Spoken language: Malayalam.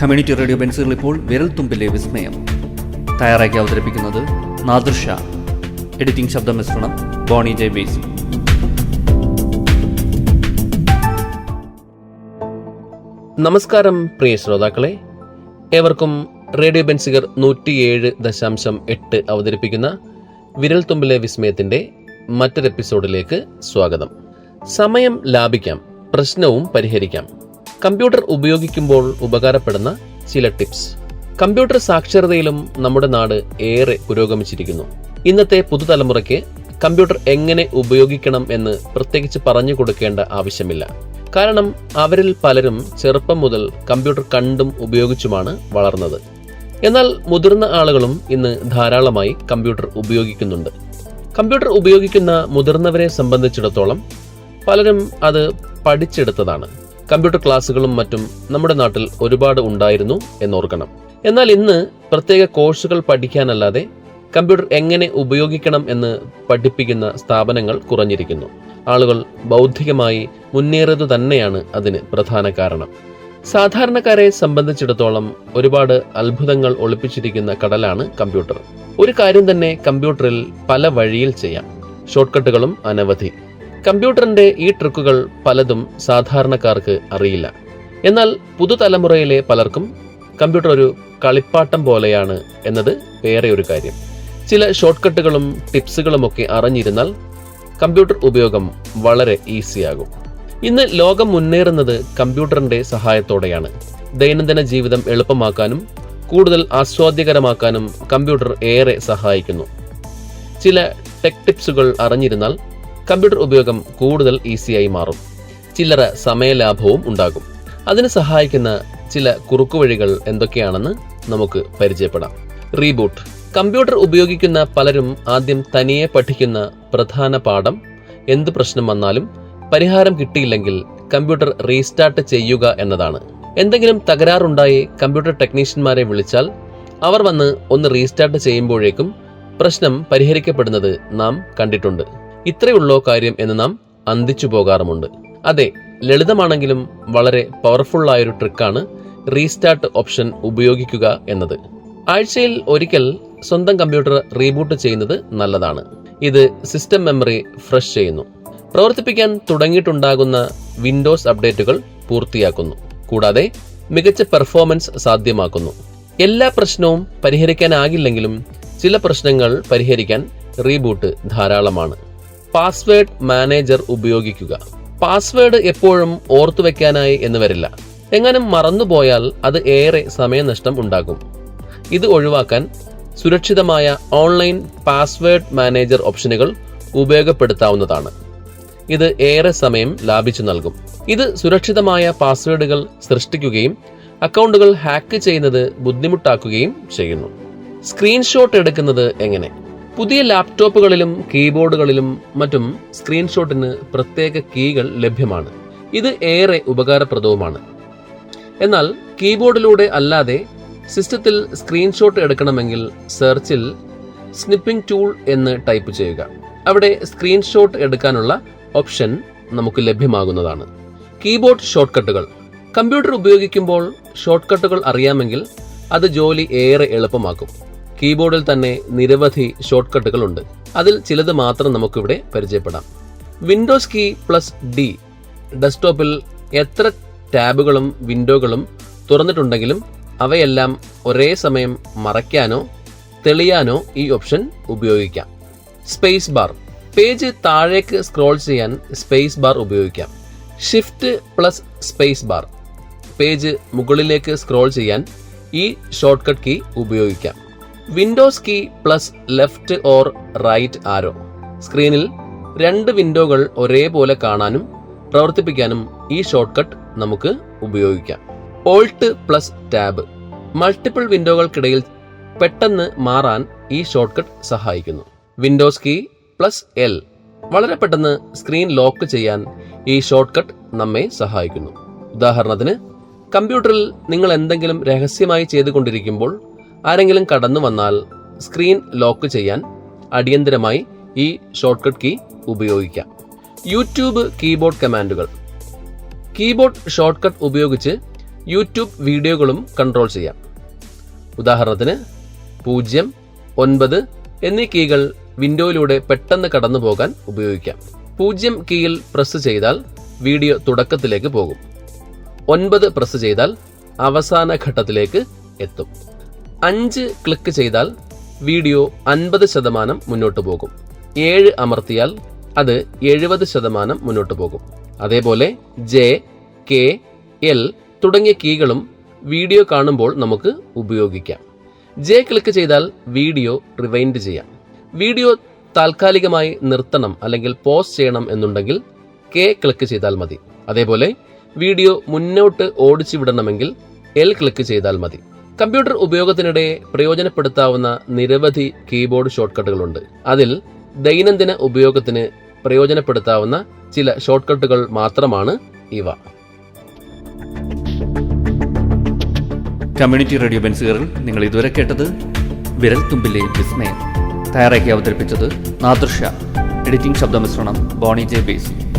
കമ്മ്യൂണിറ്റി റേഡിയോ ബെൻസുകൾ ഇപ്പോൾ വിരൽത്തുമ്പിലെ വിസ്മയം. തയ്യാറാക്കി അവതരിപ്പിക്കുന്നത് നാദൃഷ എഡിറ്റിംഗ് ശബ്ദ മിശ്രണം ബോണി ജെ ബേസി. നമസ്കാരം പ്രിയ ശ്രോതാക്കളെ. ഏവർക്കും റേഡിയോ ബെൻസിഗർ നൂറ്റിയേഴ് ദശാംശം എട്ട് അവതരിപ്പിക്കുന്ന വിരൽ തുമ്പിലെ വിസ്മയത്തിന്റെ മറ്റൊരു എപ്പിസോഡിലേക്ക് സ്വാഗതം. സമയം ലാഭിക്കാം പ്രശ്നവും പരിഹരിക്കാം. കമ്പ്യൂട്ടർ ഉപയോഗിക്കുമ്പോൾ ഉപകാരപ്പെടുന്ന ചില ടിപ്സ്. കമ്പ്യൂട്ടർ സാക്ഷരതയിലും നമ്മുടെ നാട് ഏറെ പുരോഗമിച്ചിരിക്കുന്നു. ഇന്നത്തെ പുതുതലമുറയ്ക്ക് കമ്പ്യൂട്ടർ എങ്ങനെ ഉപയോഗിക്കണം എന്ന് പ്രത്യേകിച്ച് പറഞ്ഞു കൊടുക്കേണ്ട ആവശ്യമില്ല. കാരണം അവരിൽ പലരും ചെറുപ്പം മുതൽ കമ്പ്യൂട്ടർ കണ്ടും ഉപയോഗിച്ചുമാണ് വളർന്നത്. എന്നാൽ മുതിർന്ന ആളുകളും ഇന്ന് ധാരാളമായി കമ്പ്യൂട്ടർ ഉപയോഗിക്കുന്നുണ്ട്. കമ്പ്യൂട്ടർ ഉപയോഗിക്കുന്ന മുതിർന്നവരെ സംബന്ധിച്ചിടത്തോളം പലരും അത് പഠിച്ചെടുത്തതാണ്. കമ്പ്യൂട്ടർ ക്ലാസ്സുകളും മറ്റും നമ്മുടെ നാട്ടിൽ ഒരുപാട് ഉണ്ടായിരുന്നു എന്നോർക്കണം. എന്നാൽ ഇന്ന് പ്രത്യേക കോഴ്സുകൾ പഠിക്കാനല്ലാതെ കമ്പ്യൂട്ടർ എങ്ങനെ ഉപയോഗിക്കണം എന്ന് പഠിപ്പിക്കുന്ന സ്ഥാപനങ്ങൾ കുറഞ്ഞിരിക്കുന്നു. ആളുകൾ ബൗദ്ധികമായി മുന്നേറിയത് തന്നെയാണ് അതിന് പ്രധാന കാരണം. സാധാരണക്കാരെ സംബന്ധിച്ചിടത്തോളം ഒരുപാട് അത്ഭുതങ്ങൾ ഒളിപ്പിച്ചിരിക്കുന്ന കടലാണ് കമ്പ്യൂട്ടർ. ഒരു കാര്യം തന്നെ കമ്പ്യൂട്ടറിൽ പല വഴിയിൽ ചെയ്യാം. ഷോർട്ട് കട്ടുകളും അനവധി. കമ്പ്യൂട്ടറിന്റെ ഈ ട്രിക്കുകൾ പലതും സാധാരണക്കാർക്ക് അറിയില്ല. എന്നാൽ പുതുതലമുറയിലെ പലർക്കും കമ്പ്യൂട്ടർ ഒരു കളിപ്പാട്ടം പോലെയാണ് എന്നത് വേറെ ഒരു കാര്യം. ചില ഷോർട്ട് കട്ടുകളും ടിപ്സുകളുമൊക്കെ അറിഞ്ഞിരുന്നാൽ കമ്പ്യൂട്ടർ ഉപയോഗം വളരെ ഈസിയാകും. ഇന്ന് ലോകം മുന്നേറുന്നത് കമ്പ്യൂട്ടറിന്റെ സഹായത്തോടെയാണ്. ദൈനംദിന ജീവിതം എളുപ്പമാക്കാനും കൂടുതൽ ആസ്വാദ്യകരമാക്കാനും കമ്പ്യൂട്ടർ ഏറെ സഹായിക്കുന്നു. ചില ടെക് ടിപ്സുകൾ അറിഞ്ഞിരുന്നാൽ കമ്പ്യൂട്ടർ ഉപയോഗം കൂടുതൽ ഈസിയായി മാറും. ചില്ലറ സമയലാഭവും ഉണ്ടാകും. അതിന് സഹായിക്കുന്ന ചില കുറുക്കുവഴികൾ എന്തൊക്കെയാണെന്ന് നമുക്ക് പരിചയപ്പെടാം. റീബൂട്ട് കമ്പ്യൂട്ടർ ഉപയോഗിക്കുന്ന പലരും ആദ്യം തനിയെ പഠിക്കുന്ന പ്രധാന പാഠം എന്ത് പ്രശ്നം വന്നാലും പരിഹാരം കിട്ടിയില്ലെങ്കിൽ കമ്പ്യൂട്ടർ റീസ്റ്റാർട്ട് ചെയ്യുക എന്നതാണ്. എന്തെങ്കിലും തകരാറുണ്ടായി കമ്പ്യൂട്ടർ ടെക്നീഷ്യന്മാരെ വിളിച്ചാൽ അവർ വന്ന് ഒന്ന് റീസ്റ്റാർട്ട് ചെയ്യുമ്പോഴേക്കും പ്രശ്നം പരിഹരിക്കപ്പെടുന്നത് നാം കണ്ടിട്ടുണ്ട്. ഇത്രയുള്ളോ കാര്യം എന്ന് നാം അന്തിച്ചു പോകാറുമുണ്ട്. അതെ ലളിതമാണെങ്കിലും വളരെ പവർഫുള്ളായൊരു ട്രിക്കാണ് റീസ്റ്റാർട്ട് ഓപ്ഷൻ ഉപയോഗിക്കുക എന്നത്. ആഴ്ചയിൽ ഒരിക്കൽ സ്വന്തം കമ്പ്യൂട്ടർ റീബൂട്ട് ചെയ്യുന്നത് നല്ലതാണ്. ഇത് സിസ്റ്റം മെമ്മറി ഫ്രഷ് ചെയ്യുന്നു. പ്രവർത്തിപ്പിക്കാൻ തുടങ്ങിയിട്ടുണ്ടാകുന്ന വിൻഡോസ് അപ്ഡേറ്റുകൾ പൂർത്തിയാക്കുന്നു. കൂടാതെ മികച്ച പെർഫോമൻസ് സാധ്യമാക്കുന്നു. എല്ലാ പ്രശ്നവും പരിഹരിക്കാനാകില്ലെങ്കിലും ചില പ്രശ്നങ്ങൾ പരിഹരിക്കാൻ റീബൂട്ട് ധാരാളമാണ്. പാസ്വേഡ് മാനേജർ ഉപയോഗിക്കുക. പാസ്വേഡ് എപ്പോഴും ഓർത്തു വെക്കാനായി എന്ന് വരില്ല. എങ്ങാനും മറന്നുപോയാൽ അത് ഏറെ സമയനഷ്ടം ഉണ്ടാകും. ഇത് ഒഴിവാക്കാൻ സുരക്ഷിതമായ ഓൺലൈൻ പാസ്വേഡ് മാനേജർ ഓപ്ഷനുകൾ ഉപയോഗപ്പെടുത്താവുന്നതാണ്. ഇത് ഏറെ സമയം ലാഭിച്ചു നൽകും. ഇത് സുരക്ഷിതമായ പാസ്വേഡുകൾ സൃഷ്ടിക്കുകയും അക്കൗണ്ടുകൾ ഹാക്ക് ചെയ്യുന്നത് ബുദ്ധിമുട്ടാക്കുകയും ചെയ്യുന്നു. സ്ക്രീൻഷോട്ട് എടുക്കുന്നത് എങ്ങനെ? പുതിയ ലാപ്ടോപ്പുകളിലും കീബോർഡുകളിലും മറ്റും സ്ക്രീൻഷോട്ടിന് പ്രത്യേക കീകൾ ലഭ്യമാണ്. ഇത് ഏറെ ഉപകാരപ്രദവുമാണ്. എന്നാൽ കീബോർഡിലൂടെ അല്ലാതെ സിസ്റ്റത്തിൽ സ്ക്രീൻഷോട്ട് എടുക്കണമെങ്കിൽ സെർച്ചിൽ സ്നിപ്പിംഗ് ടൂൾ എന്ന് ടൈപ്പ് ചെയ്യുക. അവിടെ സ്ക്രീൻഷോട്ട് എടുക്കാനുള്ള ഓപ്ഷൻ നമുക്ക് ലഭ്യമാകുന്നതാണ്. കീബോർഡ് ഷോർട്ട്കട്ടുകൾ കമ്പ്യൂട്ടർ ഉപയോഗിക്കുമ്പോൾ ഷോർട്ട്കട്ടുകൾ അറിയാമെങ്കിൽ അത് ജോലി ഏറെ എളുപ്പമാക്കും. കീബോർഡിൽ തന്നെ നിരവധി ഷോർട്ട്കട്ടുകൾ ഉണ്ട് അതിൽ ചിലത് മാത്രം നമുക്കിവിടെ പരിചയപ്പെടാം. വിൻഡോസ് കീ പ്ലസ് ഡി ഡെസ്ക്ടോപ്പിൽ എത്ര ടാബുകളും വിൻഡോകളും തുറന്നിട്ടുണ്ടെങ്കിലും അവയെല്ലാം ഒരേ സമയം മറയ്ക്കാനോ തെളിയാനോ ഈ ഓപ്ഷൻ ഉപയോഗിക്കാം. സ്പേസ് ബാർ പേജ് താഴേക്ക് സ്ക്രോൾ ചെയ്യാൻ സ്പേസ് ബാർ ഉപയോഗിക്കാം. Shift plus space bar page മുകളിലേക്ക് സ്ക്രോൾ ചെയ്യാൻ ഈ ഷോർട്ട്കട്ട് കീ ഉപയോഗിക്കാം. Windows key plus left or right arrow സ്ക്രീനിൽ രണ്ട് വിൻഡോകൾ ഒരേപോലെ കാണാനും പ്രവർത്തിപ്പിക്കാനും ഈ ഷോർട്ട്കട്ട് നമുക്ക് ഉപയോഗിക്കാം. ഓൾട്ട് പ്ലസ് ടാബ് മൾട്ടിപ്പിൾ വിൻഡോകൾക്കിടയിൽ പെട്ടെന്ന് മാറാൻ ഈ ഷോർട്ട്കട്ട് സഹായിക്കുന്നു. വിൻഡോസ് കീ പ്ലസ് എൽ വളരെ പെട്ടെന്ന് സ്ക്രീൻ ലോക്ക് ചെയ്യാൻ ഈ ഷോർട്ട്കട്ട് നമ്മെ സഹായിക്കുന്നു. ഉദാഹരണത്തിന് കമ്പ്യൂട്ടറിൽ നിങ്ങൾ എന്തെങ്കിലും രഹസ്യമായി ചെയ്തുകൊണ്ടിരിക്കുമ്പോൾ ആരെങ്കിലും കടന്നു വന്നാൽ സ്ക്രീൻ ലോക്ക് ചെയ്യാൻ അടിയന്തരമായി ഈ ഷോർട്ട്കട്ട് കീ ഉപയോഗിക്കാം. യൂട്യൂബ് കീബോർഡ് കമാൻഡുകൾ. കീബോർഡ് ഷോർട്ട്കട്ട് ഉപയോഗിച്ച് യൂട്യൂബ് വീഡിയോകളും കൺട്രോൾ ചെയ്യാം. ഉദാഹരണത്തിന് പൂജ്യം ഒൻപത് എന്നീ കീകൾ വിൻഡോയിലൂടെ പെട്ടെന്ന് കടന്നു പോകാൻ ഉപയോഗിക്കാം. പൂജ്യം കീയിൽ പ്രസ് ചെയ്താൽ വീഡിയോ തുടക്കത്തിലേക്ക് പോകും. ഒൻപത് പ്രസ് ചെയ്താൽ അവസാന ഘട്ടത്തിലേക്ക് എത്തും. അഞ്ച് ക്ലിക്ക് ചെയ്താൽ വീഡിയോ അൻപത് ശതമാനം മുന്നോട്ട് പോകും. ഏഴ് അമർത്തിയാൽ അത് എഴുപത് ശതമാനം മുന്നോട്ട് പോകും. അതേപോലെ ജെ കെ എൽ തുടങ്ങിയ കീകളും വീഡിയോ കാണുമ്പോൾ നമുക്ക് ഉപയോഗിക്കാം. ജെ ക്ലിക്ക് ചെയ്താൽ വീഡിയോ റിവൈൻഡ് ചെയ്യാം. വീഡിയോ താൽക്കാലികമായി നിർത്തണം അല്ലെങ്കിൽ പോസ് ചെയ്യണം എന്നുണ്ടെങ്കിൽ കെ ക്ലിക്ക് ചെയ്താൽ മതി. അതേപോലെ വീഡിയോ മുന്നോട്ട് ഓടിച്ചു വിടണമെങ്കിൽ എൽ ക്ലിക്ക് ചെയ്താൽ മതി. കമ്പ്യൂട്ടർ ഉപയോഗത്തിനിടെ പ്രയോജനപ്പെടുത്താവുന്ന നിരവധി കീബോർഡ് ഷോർട്ട്കട്ടുകളുണ്ട് അതിൽ ദൈനംദിന ഉപയോഗത്തിന് പ്രയോജനപ്പെടുത്താവുന്ന ചില ഷോർട്ട്കട്ടുകൾ മാത്രമാണ് ഇവ. കമ്മ്യൂണിറ്റി റേഡിയോ ബെൻസുകളിൽ നിങ്ങൾ ഇതുവരെ കേട്ടത് വിരൽ തുമ്പിലെ വിസ്മയം. തയ്യാറാക്കി അവതരിപ്പിച്ചത് നാദൃഷ. എഡിറ്റിംഗ് ശബ്ദമിശ്രണം ബോണി ജെ ബേസ്.